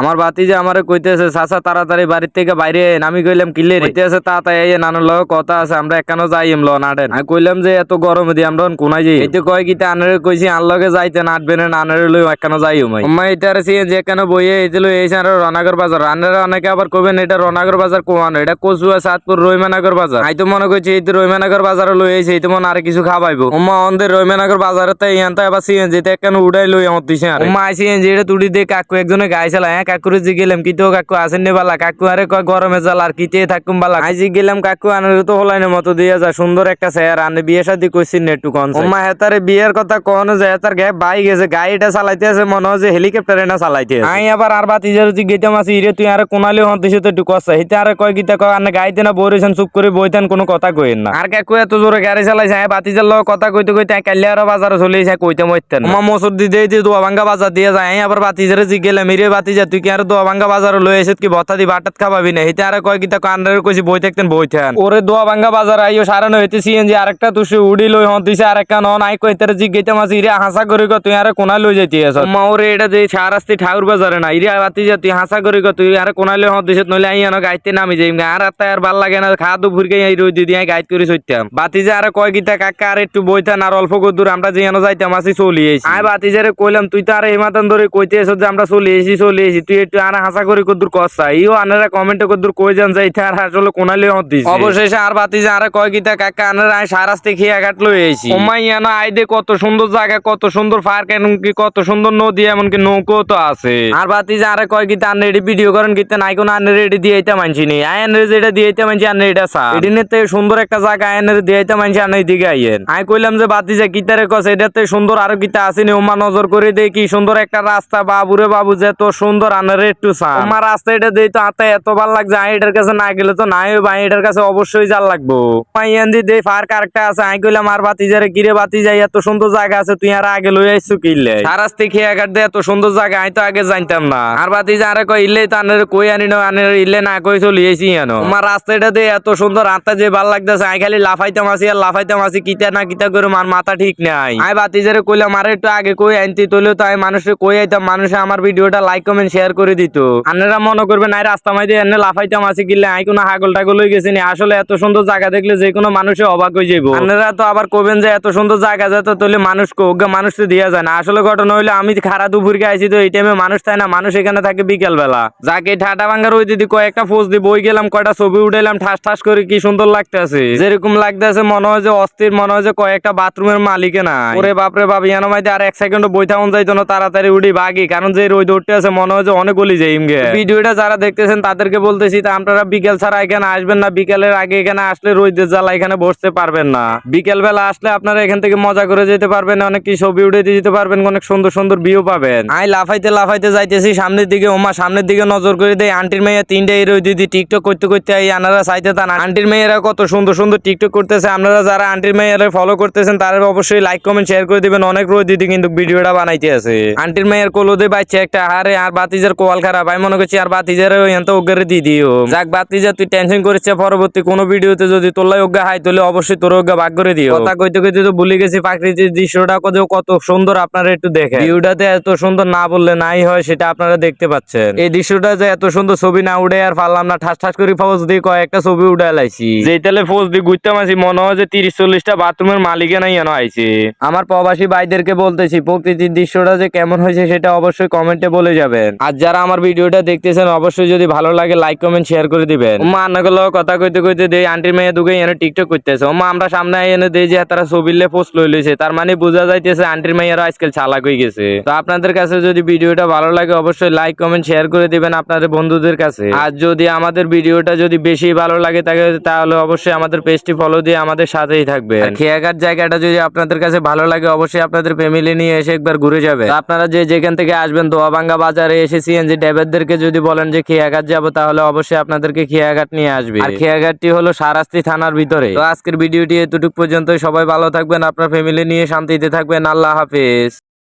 আমার বাতি যে আমারে কইতেছে, চাচা, তাড়াতাড়ি বাড়ির থেকে বাইরে। আমি কইলাম কিলে কইতেছে, তাড়াতাড়ি আইয়ে নানার লগে কথা আছে, আমরা এখানে যাই এম ল নাটেন আমি কইলাম যে, এত গরম দি আমরা কোনায় যাই? এতে কয় কি আনারে কইছি, আন লগে যাইতে নাটবে না আনারে লই এখানে যাই উমাই উম্মা এটারে সিয়ে যে এখানে বইয়ে এইছিল এই সারে রনাগর বাজার। আনারে অনেকে আবার কবেন এটা রনাগর বাজার কোয়ানো এটা কচুয়া, সাতপুর রইমানগর বাজার। আই তো মনে করছি, এই তো রইমানগর বাজারে লই এই তো মনে আর কিছু খাওয়াইবো। উম্মা অন্ধের রইমানগর বাজারে তো ইয়ান তো আবার সিয়ে যেতে এখানে উড়াই লই, আমার দিছে আর। আইসি যে এটা তুড়ি দিয়ে কাকু একজনে গাইছিল হ্যাঁ কাকুরে জি গেলাম কি তো কাকু আসেন নে বালা? কাকু আরে কয় গরমে জাল আর কিতে থাকুম বালা? আইজি গেলাম কাকু আনার তো হলাইনের মতো দিয়ে যা সুন্দর একটা চেয়ার আনে বিয়ে শাদি কইছি নেটু কন উম্মা হেতারে বিয়ের কথা কোন যে হেতার গায়ে বাই গেছে গাড়িটা চালাইতে আছে মনে হয় যে হেলিকপ্টারে না চালাইতে আছে। আই আবার আর বাতি যার তুই গেতাম আছি ইরে তুই আরে কোনালি দিছে তো একটু কষ্ট হিতে আরে কয় গীতা কয় আনে গাইতে না বইরেছেন চুপ করে বইতেন কোনো কথা কইেন না। আর কাকু এত জোরে গাড়ি চালাইছে আই বাতি লগে কথা কইতে কইতে কাল্লি আরও বাজারে চলে এসে কইতে মইতেন উম্মা মসুর দি দেই দি দোয়া ভাঙ্গা বাজার দিয়ে যায় আই আবার বাতি যারে জি গেলাম ইরে বাতি যা তুই কি আর দোয়া ভাঙ্গা বাজারে লই এসে কি? ভত্তা দি বাটাত খাবাবি না? হিতে আরে কয় গীতা কয় আন্ডারে কইছি বই থাকতেন বই বইতেন ওরে দোয়া ভাঙ্গা বাজার আইও সারানো হইতে সিএনজি আরেকটা তুই উড়ি লই হন দিছে আরেকটা নন আই তারে জি গেতাম আছি ইরে হাসা করি কো তুই আরে কোনায় লই যাইতি আছ মা ওরে এটা যে সারাস্তি ঠাকুর বাজারে না। ইরে বাতি যা তুই হাসা করি কো তুই আরে কোনায় লই হন দিছে নইলে আই আনো গাইতে নামি যাইম গা। আর আত্তা আর ভালো লাগে না খা দু ফুরকে আই রই দিদি আই গাইত করি সইতাম বাতি যা আরে কয় গীতা কাকা আর একটু বইতান আর অল্প দূর আমরা যে আনো যাইতাম আসি চলি আইছি আই বাতি যারে কইলাম তুই তো আর হিমাতন ধরে কইতে এসো যে আমরা চলি এসি চলি এসি তুই একটু আর হাসা করি কদ্দুর কসা ইও আনারা কমেন্টে কদ্দুর কই যান আর আসলে কোনালে অবশেষে আর বাতি যা আরে কয় গীতা কাকা আনারা সারাস্তে খেয়ে না আইদে কত সুন্দর জায়গা কত সুন্দর পার্ক এমনকি কত সুন্দর নদী এমনকি নৌকো তো আছে। আর বাতি যে আরে কয় গীতা আনরে ভিডিও করেন গীতা নাই কোন আনরে রেডি দিয়ে আইতে মানছি নি। আনরে যেটা দিয়ে আইতে মানছি আনরে এটা সা সুন্দর একটা জায়গা আই আনরে দিয়ে আইতে মানছি আনরে দিকে আইয়েন। আই কইলাম যে বাতি যে গীতারে কস এটাতে সুন্দর আরও গীতা আসেনি ওমা নজর করে কি সুন্দর একটা রাস্তা বাবুরে বাবু যে তো সুন্দর আনরে একটু ওমা রাস্তা এটা দেই তো হাতে এত ভালো লাগছে আই এটার কাছে না গেলে তো নাই ভাই এটার কাছে অবশ্যই যার লাগবো। মাইয়ান দি দেই পার্ক আছে আই কইলাম আর বাতি যারে বাতি যাই এত সুন্দর জায়গা আছে তুই আর আগে লই আইছু কিলে সারাস্তি খেয়ে কাট দে এত সুন্দর জায়গা আমি তো আগে জানতাম না। আর বাতি যা আরে কই ইলে তো আনের কই আনি না আনের ইলে না কই চলি আইছি আমার দে এত সুন্দর রাস্তা যে ভালো লাগতেছে আই খালি লাফাইতাম আসি আর লাফাইতাম আসি কিতা না কিতা করে মাথা ঠিক নাই। আই বাতি যারে কইলাম আরে একটু আগে কই আনতি তইলে তো আমি মানুষে কই আইতাম মানুষে আমার ভিডিওটা লাইক কমেন্ট শেয়ার করে দিত। আনেরা মনে করবে, নাই, রাস্তা মাইতে এনে লাফাইতাম আসি কিলে আই কোনো হাগল টাগল হয়ে গেছে আসলে এত সুন্দর জায়গা দেখলে যে কোনো মানুষে অবাক হয়ে যাব আপনারা তো আবার কবেন যে এত সুন্দর জায়গা যেত, তাহলে মানুষ অজ্ঞা মানুষ তো দিয়া যায় না। আসলে ঘটনা হইলে, আমি খারা দুপুরকে আইছি তো, এই টাইমে মানুষ তাই না, মানুষ এখানে থাকে বিকেল বেলা যাকে ঠাটা ভাঙ্গার ওই দিদি কয়েকটা পোজ দিয়ে বই গেলাম, কয়টা ছবি উঠাইলাম, ঠাস ঠাস করে কি সুন্দর লাগতেছে? যেরকম লাগতেছে, মনে হয় যে অস্থির, মনে হয় যে কয়েকটা বাথরুমের মালিকে না ওরে বাপরে বাপ, ইয়ানো মাইতে আর এক সেকেন্ড বই থাকুন যাইতো না, তাড়াতাড়ি উঠি, বাগি। কারণ যে রোদ উঠতে আছে, মনে হয় যে অনেক গলি যাই ইমগে। ভিডিওটা যারা দেখতেছেন তাদেরকে বলতেছি তা আপনারা বিকেল ছাড়া এখানে আসবেন না বিকেলের আগে এখানে আসলে রোদের জ্বালা এখানে বসতে পারবেন না। বিকেল বেলা আসলে আপনারা এখান থেকে মজা করে যেতে পারবেন অনেক কি ছবি উঠে যেতে পারবেন অনেক সুন্দর সুন্দর ভিউ পাবেন। আই লাফাইতে লাফাইতে যাইতেছি সামনের দিকে ওমা সামনের দিকে নজর করে দেয় আন্টির মেয়ে তিনটে এই রই দিদি টিকটক করতে করতে এই আনারা চাইতে তান আন্টির মেয়েরা কত সুন্দর সুন্দর টিকটক করতেছে আপনারা যারা আন্টির মেয়েরা ফলো করতেছেন তারা অবশ্যই লাইক কমেন্ট শেয়ার করে দিবেন অনেক রোজ দিদি কিন্তু ভিডিওটা বানাইতে আছে। আন্টির মেয়ের কোলোদে বাইছে একটা হারে আর বাতিজার কোয়াল খারাপ। আমি মনে করছি আর বাতিজার এত ওগারে দিয়ে দিও। যাক বাতিজা তুই টেনশন করিস পরবর্তী কোনো ভিডিওতে যদি তোলাই অজ্ঞা হাই তাহলে অবশ্যই তোর অজ্ঞা ভাগ করে দিও। কথা কইতে কইতে তো ভুলে গেছি প্রাকৃতিক দৃশ্যটা কত কত সুন্দর আপনারা একটু দেখেন। ভিউটাতে এত সুন্দর না বললে নাই হয় সেটা আপনারা দেখতে পাচ্ছেন। এই দৃশ্যটা যে এত সুন্দর ছবি না উঠে আর পারলাম না ঠাস ঠাস করে ফোজ দিয়ে কয়েকটা ছবি উঠে লাইছি। যেই তাহলে ফোজ দিয়ে ঘুরতাম আছি মনে হয় যে তিরিশ চল্লিশটা বাথরুমের মালিকে নাই এনে আইছে। আমার প্রবাসী ভাইদেরকে বলতেছি প্রকৃতির দৃশ্যটা যে কেমন হয়েছে সেটা অবশ্যই কমেন্টে বলে যাবেন। আর যারা আমার ভিডিওটা দেখতেছেন অবশ্যই যদি ভালো লাগে লাইক কমেন্ট শেয়ার করে দিবেন। মা আন্নাগুলো কথা কইতে কইতে দেই আন্টির মেয়ে দুগে এনে টিকটক করতেছে। মা আমরা সামনে এনে দেই যে তারা ছবিলে পোস্ট লই লইছে। তার মানে বোঝা যাইতেছে আন্টির মেয়েরা আজকাল চালাক হয়ে গেছে। তো আপনাদের কাছে যদি ভিডিওটা ভালো লাগে অবশ্যই লাইক কমেন্ট শেয়ার করে দিবেন আপনাদের বন্ধুদের কাছে। আর যদি আমাদের ভিডিওটা যদি বেশি ভালো লাগে তাকে তাহলে অবশ্যই আমাদের পেজটি ফলো দিয়ে আমাদের সাথেই থাকবে আর খেয়াঘাট জায়গাটা যদি আপনাদের কাছে ভালো লাগে অবশ্যই আপনাদের ফ্যামিলি নিয়ে এসে একবার ঘুরে যাবে আপনারা যে যেখান থেকে আসবেন দোয়াবাঙ্গা বাজারে এসে সিএনজি ড্রাইভারদেরকে যদি বলেন যে খেয়াঘাট যাব তাহলে অবশ্যই আপনাদেরকে খেয়াঘাট নিয়ে আসবে। আর খেয়াঘাটটি হলো সারাস্তি থানার ভিতরে। তো আজকের ভিডিওটি এতটুকু পর্যন্ত সবাই ভালো থাকবেন আপনার ফ্যামিলি নিয়ে শান্তিতে থাকবেন। আল্লাহ হাফেজ।